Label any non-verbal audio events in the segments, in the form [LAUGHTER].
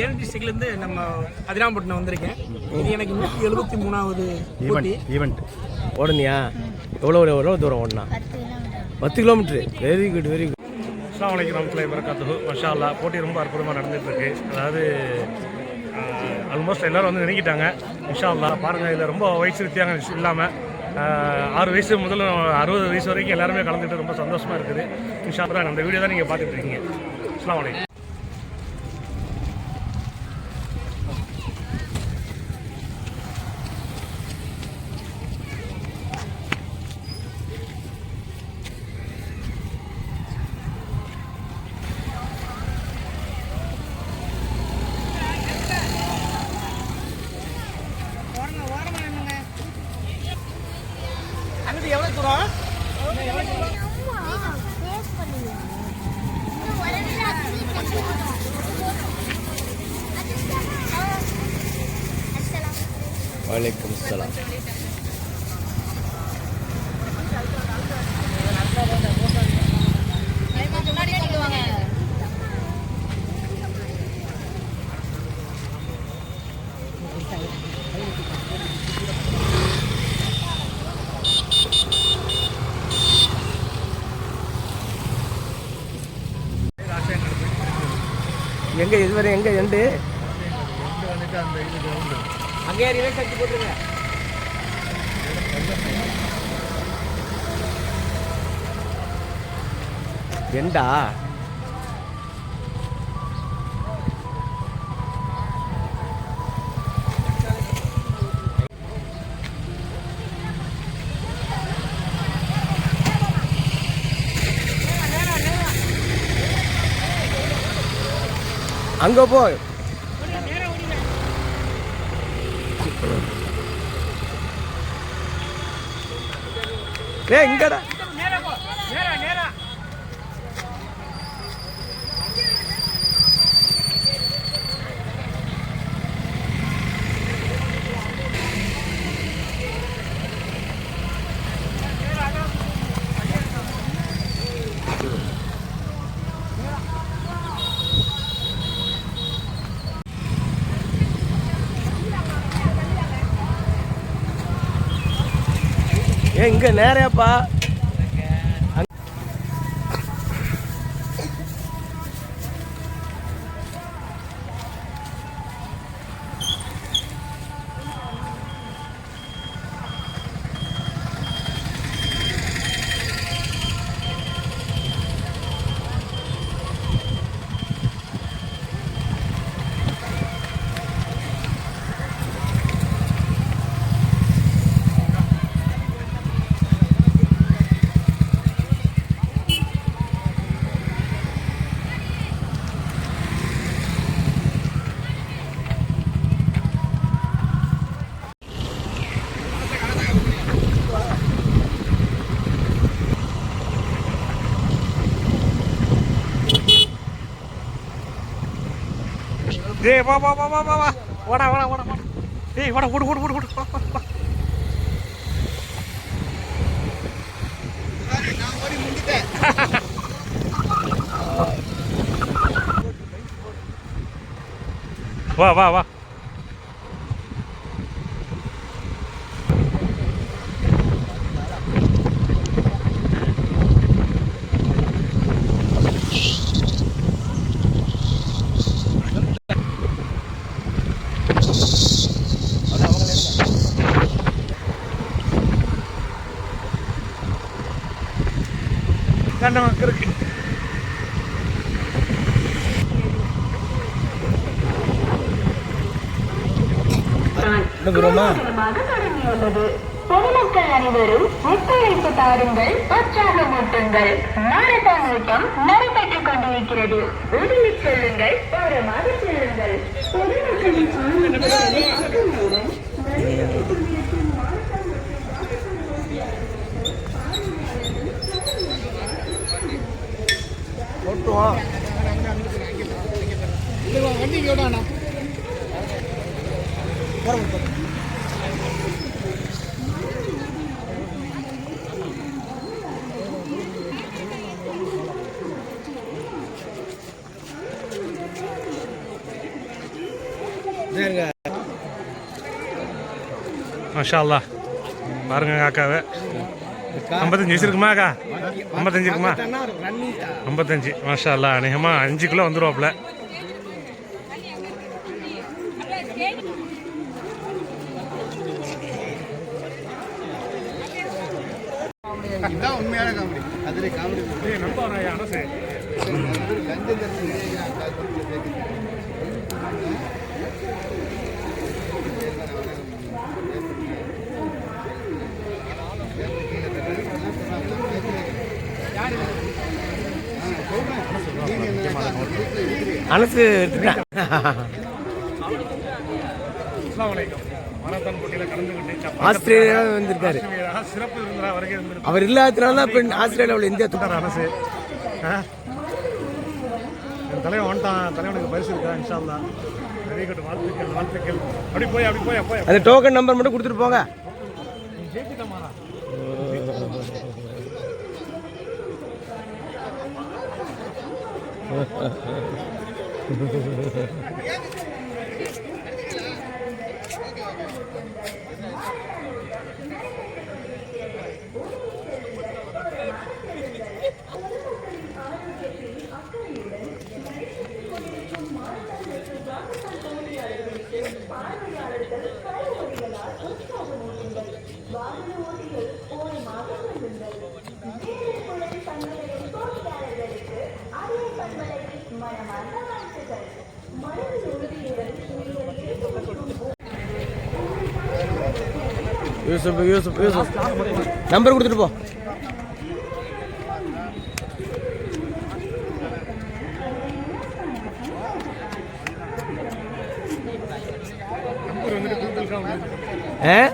தேனி டிஸ்ட்ரிக்ட்லேருந்து நம்ம அதிராம்பட்டினம் வந்திருக்கேன். இது எனக்கு நூற்றி எழுபத்தி மூணாவது ஈவெண்ட் ஈவெண்ட் ஓடுனியா? எவ்வளோ எவ்வளோ தூரம் ஓடினா? பத்து kilometre very good very good அஸ்லாம் வலைக்கம் ரமத்துல்லாஹி வரகாத்துஹு மஷா அல்லாஹ் போட்டி ரொம்ப அற்புதமாக நடந்துட்டு இருக்கு அதாவது ஆல்மோஸ்ட் எல்லாரும் வந்து நினைக்கிட்டாங்க இன்ஷா அல்லாஹ் பாருங்கள் இதில் ரொம்ப வயசு வித்தியாசம் இல்லாமல் ஆறு வயசு முதல்ல அறுபது வயசு வரைக்கும் எல்லாருமே கலந்துட்டு ரொம்ப சந்தோஷமாக இருக்குது. இன்ஷா அல்லாஹ் அந்த வீடியோ தான் நீங்கள் பார்த்துட்டு இருக்கீங்க. அஸ்லாம் வலைக்கம் அங்கிட்டு எவ்வளோ தூரம் வலைக்கம் சலாம் எங்கே இதுவரை எங்கே எண்டு? அங்கேயே ரிவர்ஸ் அடிச்சு போட்டுருங்க. எண்டா? அங்கே போ. ஏ இங்கடா. எங்கே நேரேப்பா? டேய் வா வா வா வா வா வா. வாடா வாடா வாடா வாடா. டேய் வாடா ஓடு ஓடு ஓடு ஓடு. வா, வா, வா. வா வா வா கண்டவன் இருக்கு இன்னும் தூரமா தொடங்கியுள்ளது பொதுமக்கள் அனைவரும் ஒத்துழைப்பு தாருங்கள் உற்சாகமூட்டுங்கள் மாரத்தான் ஓட்டம் நடைபெற்றுக் கொண்டிருக்கிறது. உடலில் செல்லுங்கள் ஓரமாக செல்லுங்கள். பொதுமக்களின் ஆனந்தத்தை அகற்றுவோம். நடைபெற்றுக் கொண்டிருக்கும் மாரத்தான் ஓட்டுவோம் வண்டி மஷால்லா பாருங்க அக்காவை. ஐம்பத்தஞ்சு வயசு இருக்குமா அக்கா ஐம்பத்தஞ்சு இருக்குமா? ஐம்பத்தஞ்சு. மாஷா அல்லா அநேகமாக அஞ்சுக்குள்ளே வந்துடுவாப்புல உண்மையான காமெடி. அதில் காமெடி நம்ப அரசு லஞ்சம் அனசு எடுத்துட்டேன் ஆஸ்திரேலியா வந்திருக்காரு அவர் இல்லாததுனால இப்போ ஆஸ்திரேலியாவில் இந்தியா துட்டார் அரசு தலைவன் வந்துட்டான். தலைவனுக்கு பரிசு இருக்கா இன்ஷா குட் வாழ்த்துக்கள் வாழ்த்துக்கள். அப்படி போய் அப்படி போய் போய். அந்த டோக்கன் நம்பர் மட்டும் கொடுத்துட்டு போங்க. [LAUGHS] யூசுப் யூசுப் யூசுப். நம்பர் கொடுத்துட்டு போ. ஆ?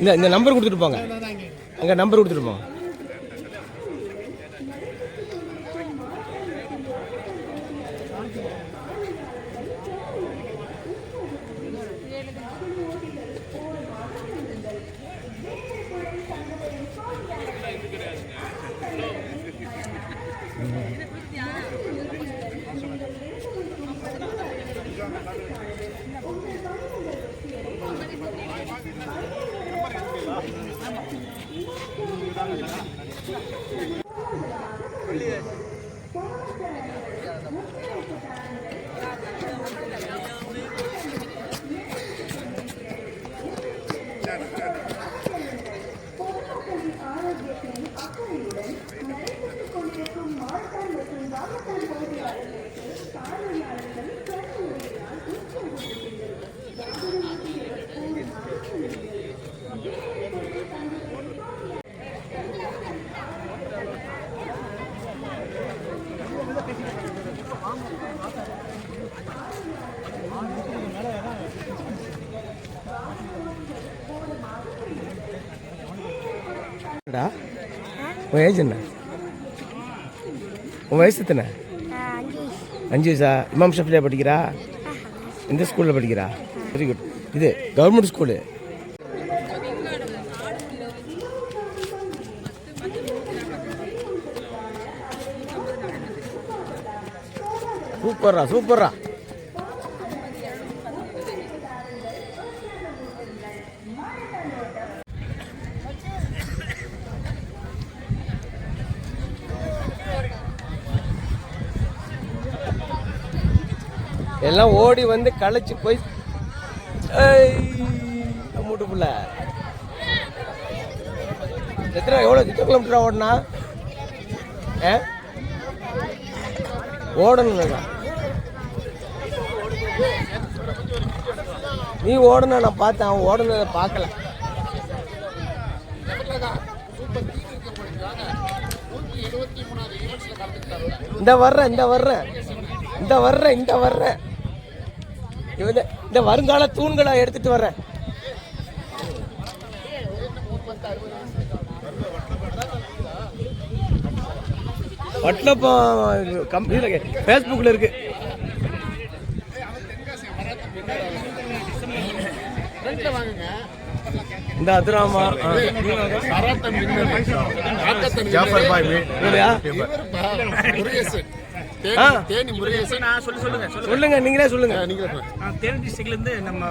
இந்த இந்த நம்பர் கொடுத்துட்டு போங்க. அங்கே நம்பர் கொடுத்துட்டு போங்க. Gracias. உன் ஏஜ் என்ன? உன் வயசு எத்தனை? அஞ்சு வயசா. இமாம் ஷஃபியா படிக்கிறா? எந்த ஸ்கூலில் படிக்கிறா? வெரி குட் இது கவர்மெண்ட் ஸ்கூலு சூப்பர்ரா சூப்பர்ரா. எல்லாம் ஓடி வந்து களைச்சி போய் மூட்டு புள்ள. எத்தனை எவ்வளோ எத்தனை கிலோமீட்டரா ஓடனா? ஏ? ஓடணும் நீ ஓடணும் நான் பார்த்தேன் அவன் ஓடுனதை பார்க்கல. இந்த வர்றேன் இந்த வர்றேன் இந்த வர்றேன் இந்த வர்றேன் இந்த இந்த வருங்கால தூண்களை எடுத்துட்டு வர்றேன் வட்டலப்பம் கம்பெனியில் ஃபேஸ்புக்கில் இருக்கு. இந்த அதுராமா ஜாஃபர் பாய் இல்லையா தேனி முருகேசன் நான் சொல்லி சொல்லுங்க சொல்லுங்க. சொல்லுங்க நீங்களே சொல்லுங்க. நான் தேனி டிஸ்ட்ரிக்ட்லேருந்து நம்ம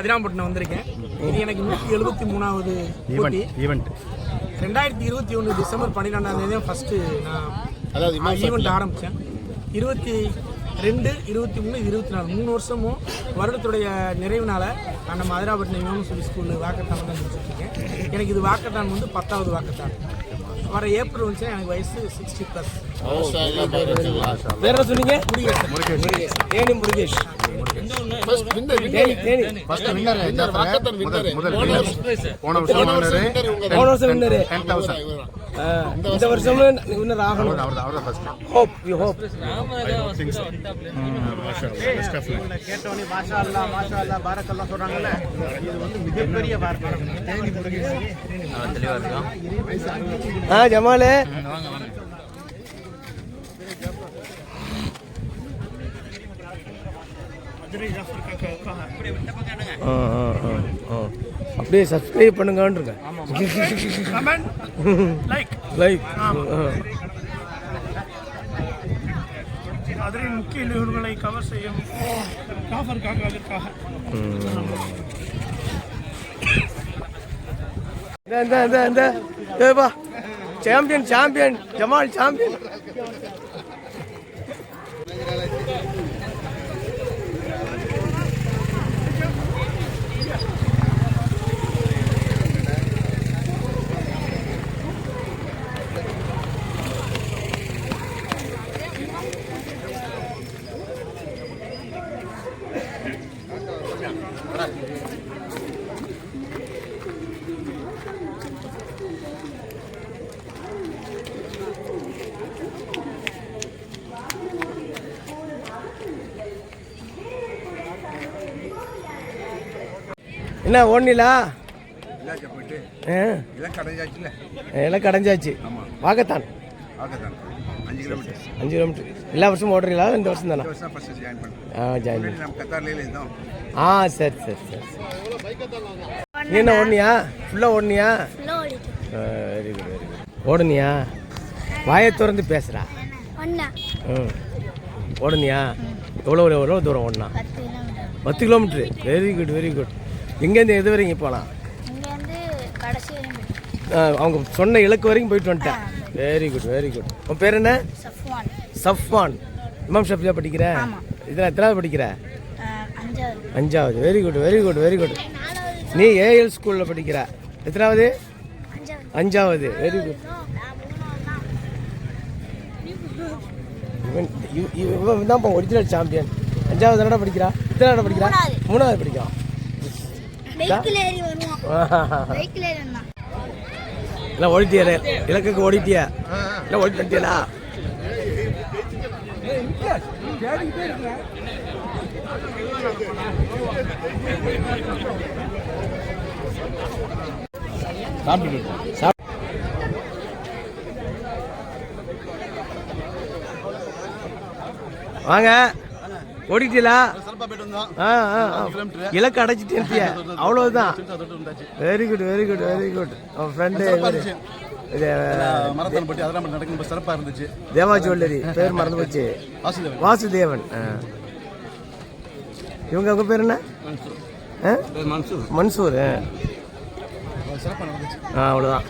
அதிராம்பட்டினம் வந்திருக்கேன். இது எனக்கு நூற்றி எழுபத்தி மூணாவது ஈவெண்ட் ரெண்டாயிரத்தி இருபத்தி ஒன்று டிசம்பர் பன்னிரெண்டாம் தேதி ஃபஸ்ட்டு நான் அதாவது ஈவெண்ட் ஆரம்பித்தேன் இருபத்தி ரெண்டு இருபத்தி மூணு இருபத்தி நாலு மூணு வருஷமும் வருடத்துடைய நிறைவுனால நான் நம்ம அதிராபட்டினம் சொல்லி ஸ்கூலில் வாக்கத்தான் தான் எனக்கு இது வாக்கத்தான் வந்து பத்தாவது வாக்கத்தான் வர ஏப்ரல் வந்துச்சுன்னா எனக்கு வயசு சிக்ஸ்டி ப்ளஸ் வேற சொன்னீங்க? தேனி முருகேஷ். தேனி winner. போன வருஷம் வின்னரு வருஷம் இந்த வருஷமும் வின்னர் ஆகணும். அவர் அவர் தான் ஃபர்ஸ்ட் ஹோப் யூ ஹோப் கேட்டவொடனே மாஷா அல்லா மாஷா அல்லா பாரக்கெல்லாம் சொல்கிறாங்கல்ல இது வந்து மிகப்பெரிய வார்த்தை தேனி முருகேசன் ஆ ஜமாலு ஆ. அப்படியே சப்ஸ்கிரைப் பண்ணுங்கன்னு கமெண்ட் லைக் லைக் மதுரையின் முக்கிய நிகழ்வுகளை கவர் செய்யும் காஃபருக்காக அதற்காக இந்த இந்த இந்த சாம்பியன் சாம்பியன் ஜமால் சாம்பியன் என்ன ஆ? எல்லாம் கடைஞ்சாச்சு வாக்கத்தான் அஞ்சு கிலோமீட்டர். எல்லா வருஷமும் ஓடுறீங்களா? இந்த வருஷம் தானே? ஆ ஜாயின் ஆ சரி சரி சரி நீ என்ன ஓடுனியா? ஃபுல்லாக ஓடுனியா? வெரி குட் வெரி குட் ஓடுனியா? வாயை திறந்து பேசுகிறா ம். ஓடுனியா? எவ்வளோ எவ்வளோ தூரம் ஓடினா? பத்து கிலோமீட்டர். பத்து kilometre very good very good எங்கேருந்து எது வரைக்கும் போகலாம்? அவங்க சொன்ன இலக்கு வரைக்கும் போயிட்டு வந்துட்டேன். வெரி குட் வெரி குட் உன் பேர் என்ன? சஃப்வான். இமாம் ஷஃபியா படிக்கிற. இதில் எத்தனாவது படிக்கிற? அஞ்சாவது. Very good very good very good நீ ஏஎல் ஸ்கூலில் படிக்கிற. எத்தனாவது? அஞ்சாவது. வெரி குட் இவன் இவ- இவன் தான் ஒரிஜினல் சாம்பியன் அஞ்சாவது என்னடா படிக்கிறா? எத்தனை படிக்கிறா. மூணாவது படிக்கிறான். எல்லாம் ஓடிட்டியா இலக்குக்கு ஓடிட்டியா? ஓடிட்டு வந்துட்டியலா சாப்பிட்டு வாங்க. ஓடிட்டீங்களா? ஆ ஆ ஆ. இலக்கு அடைச்சிட்டே அவ்வளவுதான். Very good very good very good அவன் ஃப்ரெண்டு மரத்தன் பட்டி அதெல்லாம் நடக்கும் சிறப்பாக இருந்துச்சு. தேவா ஜுவல்லரி பேர் மறந்து [LAUGHS] போச்சு. வாசுதேவன். வாசுதேவன். இவங்க உங்க பேர் என்ன? மன்சூர். மன்சூர். ஆ. அவ்வளோதான்